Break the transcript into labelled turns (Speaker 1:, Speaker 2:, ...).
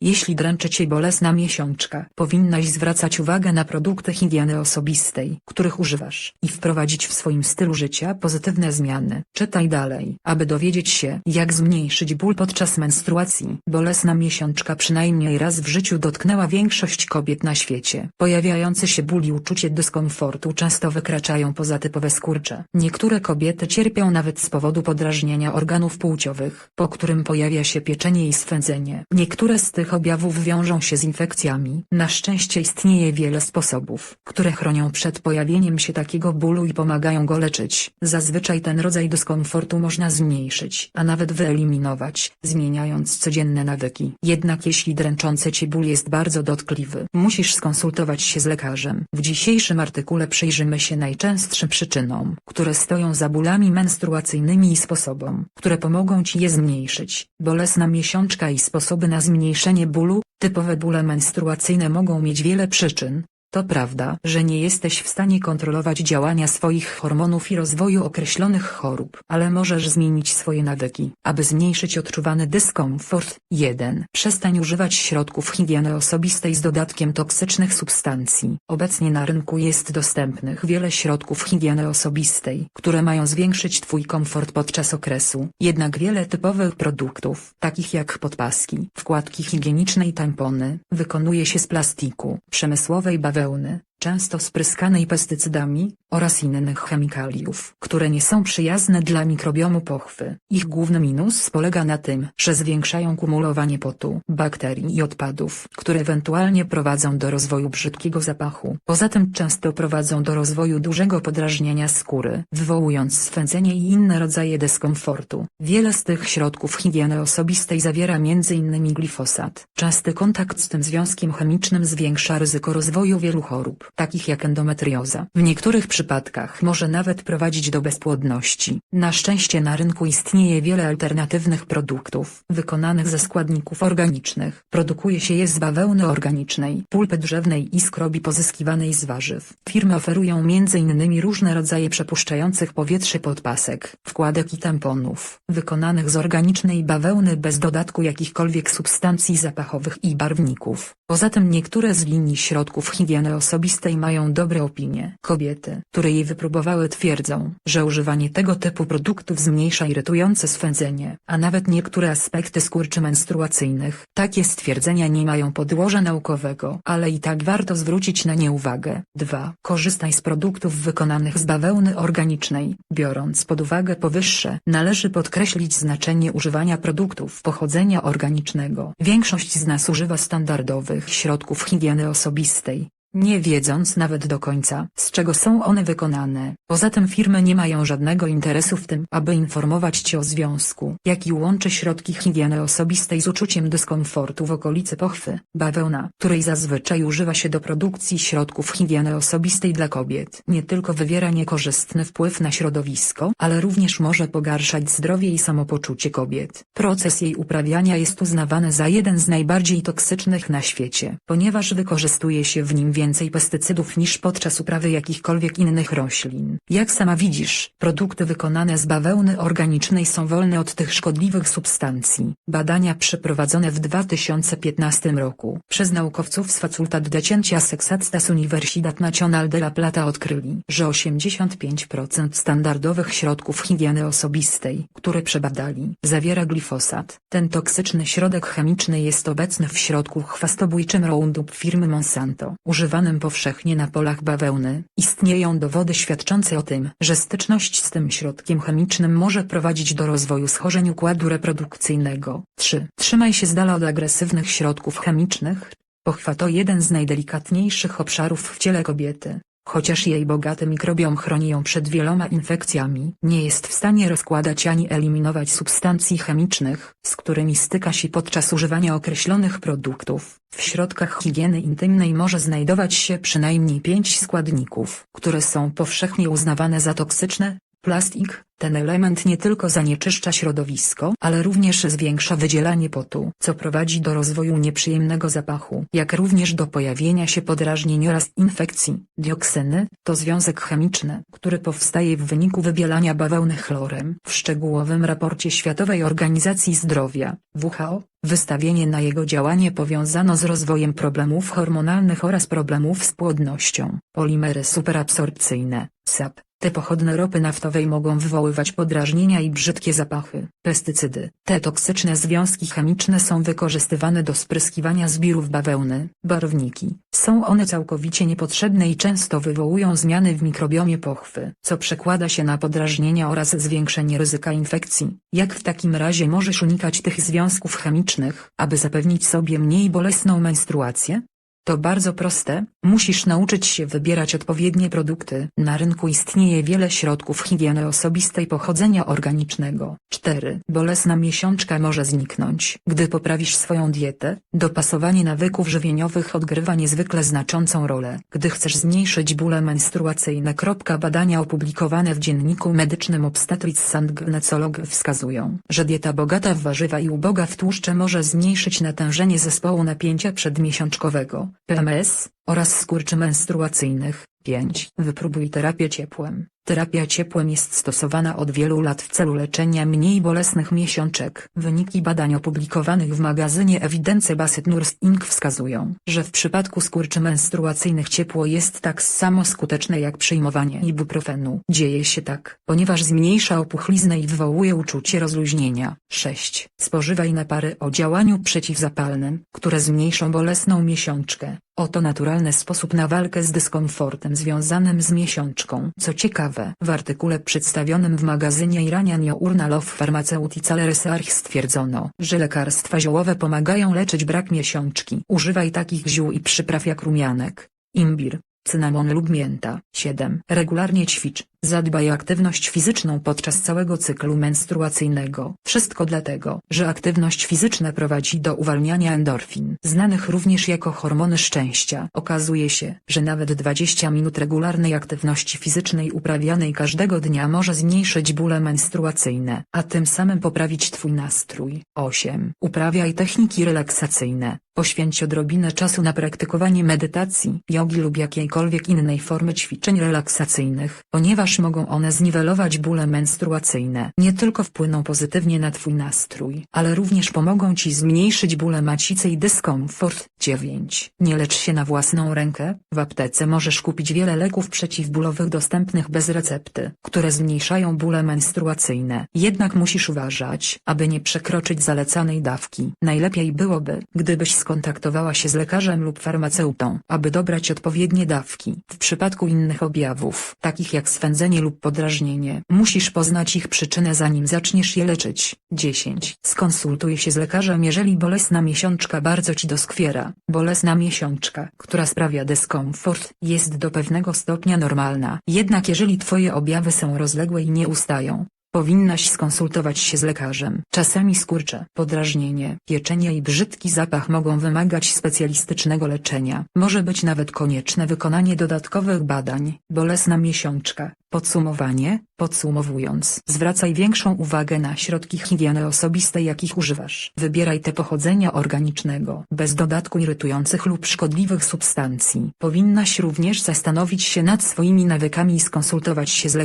Speaker 1: Jeśli dręczy Cię bolesna miesiączka, powinnaś zwracać uwagę na produkty higieny osobistej, których używasz, i wprowadzić w swoim stylu życia pozytywne zmiany. Czytaj dalej, aby dowiedzieć się, jak zmniejszyć ból podczas menstruacji. Bolesna miesiączka przynajmniej raz w życiu dotknęła większość kobiet na świecie. Pojawiający się ból i uczucie dyskomfortu często wykraczają poza typowe skurcze. Niektóre kobiety cierpią nawet z powodu podrażnienia organów płciowych, po którym pojawia się pieczenie i swędzenie. Niektóre z tych objawów wiążą się z infekcjami. Na szczęście istnieje wiele sposobów, które chronią przed pojawieniem się takiego bólu i pomagają go leczyć. Zazwyczaj ten rodzaj dyskomfortu można zmniejszyć, a nawet wyeliminować, zmieniając codzienne nawyki. Jednak jeśli dręczący cię ból jest bardzo dotkliwy, musisz skonsultować się z lekarzem. W dzisiejszym artykule przyjrzymy się najczęstszym przyczynom, które stoją za bólami menstruacyjnymi i sposobom, które pomogą ci je zmniejszyć. Bolesna miesiączka i sposoby na zmniejszenie bólu, typowe bóle menstruacyjne mogą mieć wiele przyczyn, to prawda, że nie jesteś w stanie kontrolować działania swoich hormonów i rozwoju określonych chorób, ale możesz zmienić swoje nawyki, aby zmniejszyć odczuwany dyskomfort. 1. Przestań używać środków higieny osobistej z dodatkiem toksycznych substancji. Obecnie na rynku jest dostępnych wiele środków higieny osobistej, które mają zwiększyć Twój komfort podczas okresu. Jednak wiele typowych produktów, takich jak podpaski, wkładki higieniczne i tampony, wykonuje się z plastiku, przemysłowej bawełny, bawełny często spryskanej pestycydami, oraz innych chemikaliów, które nie są przyjazne dla mikrobiomu pochwy. Ich główny minus polega na tym, że zwiększają kumulowanie potu, bakterii i odpadów, które ewentualnie prowadzą do rozwoju brzydkiego zapachu. Poza tym często prowadzą do rozwoju dużego podrażnienia skóry, wywołując swędzenie i inne rodzaje dyskomfortu. Wiele z tych środków higieny osobistej zawiera m.in. glifosat. Częsty kontakt z tym związkiem chemicznym zwiększa ryzyko rozwoju wielu chorób, takich jak endometrioza. W niektórych przypadkach może nawet prowadzić do bezpłodności. Na szczęście na rynku istnieje wiele alternatywnych produktów, wykonanych ze składników organicznych. Produkuje się je z bawełny organicznej, pulpy drzewnej i skrobi pozyskiwanej z warzyw. Firmy oferują m.in. różne rodzaje przepuszczających powietrze podpasek, wkładek i tamponów, wykonanych z organicznej bawełny bez dodatku jakichkolwiek substancji zapachowych i barwników. Poza tym niektóre z linii środków higieny osobistej mają dobre opinie. Kobiety, które jej wypróbowały twierdzą, że używanie tego typu produktów zmniejsza irytujące swędzenie, a nawet niektóre aspekty skurczy menstruacyjnych. Takie stwierdzenia nie mają podłoża naukowego, ale i tak warto zwrócić na nie uwagę. 2. Korzystaj z produktów wykonanych z bawełny organicznej. Biorąc pod uwagę powyższe, należy podkreślić znaczenie używania produktów pochodzenia organicznego. Większość z nas używa standardowych środków higieny osobistej, nie wiedząc nawet do końca, z czego są one wykonane. Poza tym firmy nie mają żadnego interesu w tym, aby informować Cię o związku, jaki łączy środki higieny osobistej z uczuciem dyskomfortu w okolicy pochwy. Bawełna, której zazwyczaj używa się do produkcji środków higieny osobistej dla kobiet, nie tylko wywiera niekorzystny wpływ na środowisko, ale również może pogarszać zdrowie i samopoczucie kobiet. Proces jej uprawiania jest uznawany za jeden z najbardziej toksycznych na świecie, ponieważ wykorzystuje się w nim więcej pestycydów niż podczas uprawy jakichkolwiek innych roślin. Jak sama widzisz, produkty wykonane z bawełny organicznej są wolne od tych szkodliwych substancji. Badania przeprowadzone w 2015 roku przez naukowców z Facultad de Ciencias Exactas Universidad Nacional de la Plata odkryli, że 85% standardowych środków higieny osobistej, które przebadali, zawiera glifosat. Ten toksyczny środek chemiczny jest obecny w środku chwastobójczym Roundup firmy Monsanto, używanym powszechnie na polach bawełny. Istnieją dowody świadczące o tym, że styczność z tym środkiem chemicznym może prowadzić do rozwoju schorzeń układu reprodukcyjnego. 3. Trzymaj się z dala od agresywnych środków chemicznych. Pochwa to jeden z najdelikatniejszych obszarów w ciele kobiety. Chociaż jej bogaty mikrobiom chroni ją przed wieloma infekcjami, nie jest w stanie rozkładać ani eliminować substancji chemicznych, z którymi styka się podczas używania określonych produktów. W środkach higieny intymnej może znajdować się przynajmniej pięć składników, które są powszechnie uznawane za toksyczne, Plastik, ten element nie tylko zanieczyszcza środowisko, ale również zwiększa wydzielanie potu, co prowadzi do rozwoju nieprzyjemnego zapachu, jak również do pojawienia się podrażnień oraz infekcji. Dioksyny to związek chemiczny, który powstaje w wyniku wybielania bawełny chlorem. W szczegółowym raporcie Światowej Organizacji Zdrowia WHO Wystawienie na jego działanie powiązano z rozwojem problemów hormonalnych oraz problemów z płodnością. Polimery superabsorpcyjne, SAP. Te pochodne ropy naftowej mogą wywoływać podrażnienia i brzydkie zapachy. Pestycydy. Te toksyczne związki chemiczne są wykorzystywane do spryskiwania zbirów bawełny. Barwniki. Są one całkowicie niepotrzebne i często wywołują zmiany w mikrobiomie pochwy, co przekłada się na podrażnienia oraz zwiększenie ryzyka infekcji. Jak w takim razie możesz unikać tych związków chemicznych, aby zapewnić sobie mniej bolesną menstruację? To bardzo proste, musisz nauczyć się wybierać odpowiednie produkty. Na rynku istnieje wiele środków higieny osobistej pochodzenia organicznego. 4. Bolesna miesiączka może zniknąć, gdy poprawisz swoją dietę. Dopasowanie nawyków żywieniowych odgrywa niezwykle znaczącą rolę, gdy chcesz zmniejszyć bóle menstruacyjne. Badania opublikowane w dzienniku medycznym Obstetrics and Gynecology wskazują, że dieta bogata w warzywa i uboga w tłuszcze może zmniejszyć natężenie zespołu napięcia przedmiesiączkowego. PMS, oraz skurczy menstruacyjnych. 5. Wypróbuj terapię ciepłem. Terapia ciepłem jest stosowana od wielu lat w celu leczenia mniej bolesnych miesiączek. Wyniki badań opublikowanych w magazynie Evidence Based Nursing wskazują, że w przypadku skurczy menstruacyjnych ciepło jest tak samo skuteczne jak przyjmowanie ibuprofenu. Dzieje się tak, ponieważ zmniejsza opuchliznę i wywołuje uczucie rozluźnienia. 6. Spożywaj napary o działaniu przeciwzapalnym, które zmniejszą bolesną miesiączkę. Oto naturalny sposób na walkę z dyskomfortem związanym z miesiączką. Co ciekawe, w artykule przedstawionym w magazynie Iranian Journal of Pharmaceutical Research stwierdzono, że lekarstwa ziołowe pomagają leczyć brak miesiączki. Używaj takich ziół i przypraw jak rumianek, imbir, cynamon lub mięta. 7. Regularnie ćwicz. Zadbaj o aktywność fizyczną podczas całego cyklu menstruacyjnego. Wszystko dlatego, że aktywność fizyczna prowadzi do uwalniania endorfin, znanych również jako hormony szczęścia. Okazuje się, że nawet 20 minut regularnej aktywności fizycznej uprawianej każdego dnia może zmniejszyć bóle menstruacyjne, a tym samym poprawić Twój nastrój. 8. Uprawiaj techniki relaksacyjne. Poświęć odrobinę czasu na praktykowanie medytacji, jogi lub jakiejkolwiek innej formy ćwiczeń relaksacyjnych, ponieważ mogą one zniwelować bóle menstruacyjne. Nie tylko wpłyną pozytywnie na Twój nastrój, ale również pomogą Ci zmniejszyć bóle macicy i dyskomfort. 9. Nie lecz się na własną rękę. W aptece możesz kupić wiele leków przeciwbólowych dostępnych bez recepty, które zmniejszają bóle menstruacyjne. Jednak musisz uważać, aby nie przekroczyć zalecanej dawki. Najlepiej byłoby, gdybyś skontaktowała się z lekarzem lub farmaceutą, aby dobrać odpowiednie dawki. W przypadku innych objawów, takich jak swędzenie lub podrażnienie, musisz poznać ich przyczynę zanim zaczniesz je leczyć. 10. Skonsultuj się z lekarzem jeżeli bolesna miesiączka bardzo Ci doskwiera. Bolesna miesiączka, która sprawia dyskomfort, jest do pewnego stopnia normalna. Jednak jeżeli Twoje objawy są rozległe i nie ustają, Powinnaś skonsultować się z lekarzem. Czasami skurcze, podrażnienie, pieczenie i brzydki zapach mogą wymagać specjalistycznego leczenia. Może być nawet konieczne wykonanie dodatkowych badań. Bolesna miesiączka. Podsumowanie. Podsumowując, zwracaj większą uwagę na środki higieny osobistej jakich używasz. Wybieraj te pochodzenia organicznego, bez dodatku irytujących lub szkodliwych substancji. Powinnaś również zastanowić się nad swoimi nawykami i skonsultować się z lekarzem.